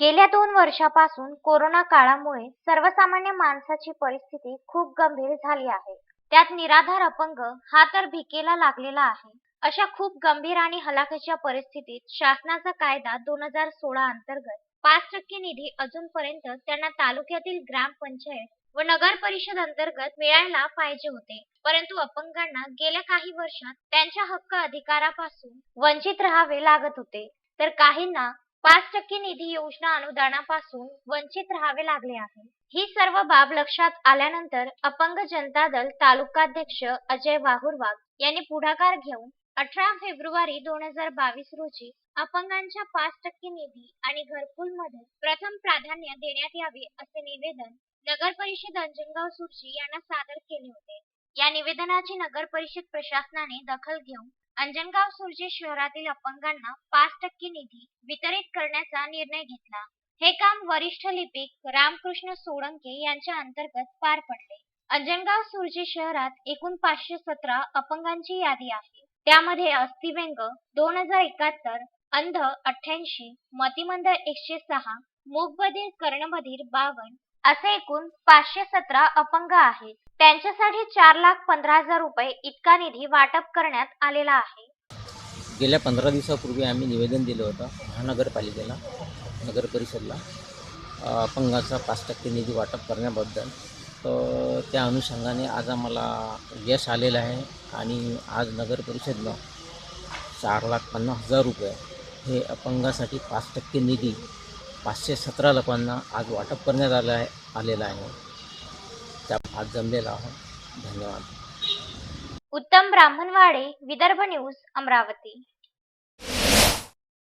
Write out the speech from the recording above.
गेल्या दोन वर्षापासून कोरोना काळामुळे सर्वसामान्य माणसाची परिस्थिती खूप गंभीर झाली आहे. त्यात निराधार अपंग हा तर भिकेला लागलेला आहे. अशा खूप गंभीर आणि हलाखीच्या परिस्थितीत शासनाचा कायदा दोन हजार सोळा अंतर्गत पाच टक्के निधी अजूनपर्यंत त्यांना तालुक्यातील ग्रामपंचायत व नगर परिषद अंतर्गत मिळायला पाहिजे होते. परंतु अपंगांना गेल्या काही वर्षात त्यांच्या हक्क अधिकारापासून वंचित राहावे लागत होते. तर काहींना पाच टक्के निधी योजना अनुदानापासून वंचित राहावे लागले आहे. ही सर्व बाब लक्षात आल्यानंतर अपंग जनता दल तालुकाध्यक्ष अजय वाहुरवाग यांनी पुढाकार घेऊन अठरा फेब्रुवारी दोन हजार बावीस रोजी अपंगांच्या पाच टक्के निधी आणि घरकुलमध्ये प्रथम प्राधान्य देण्यात यावे असे निवेदन नगर परिषद अंजनगाव सुरजी यांना सादर केले होते. या निवेदनाची नगर परिषद प्रशासनाने दखल घेऊन अंजनगाव सुरजी शहरातील अपंगांना पाच टक्के निधी वितरित करण्याचा निर्णय घेतला. हे काम वरिष्ठ लिपिक रामकृष्ण सोळंके यांच्या अंतर्गत पार पडले. अंजनगाव सुरजी शहरात एकूण पाचशे सतरा अपंगांची यादी आहे. त्यामध्ये अस्थिव्यंग दोन हजार एकाहत्तर अंध अठ्ठ्याऐंशी मतिमंद एकशे सहा मूकबधीर कर्णबधीर बावन असे एकूण पाचशे सतरा अपंग आहेत. त्यांच्यासाठी चार लाख पंधरा हजार रुपये इतका निधी वाटप करण्यात आलेला आहे. गेल्या पंधरा दिवसापूर्वी आम्ही निवेदन दिलं होतं महानगरपालिकेला नगर परिषदला अपंगाचा पाच टक्के निधी वाटप करण्याबद्दल. तर त्या अनुषंगाने आज आम्हाला यश आलेलं आहे आणि आज नगर परिषदनं चार लाख पन्नास हजार रुपये हे अपंगासाठी पाच टक्के निधी पाचशे सतरा लोकांना आज वाटप करण्यात आलं आहे आलेलं आहे. त्या आज जमलेला आहोत. धन्यवाद. उत्तम ब्राह्मणवाडे विदर्भ न्यूज अमरावती.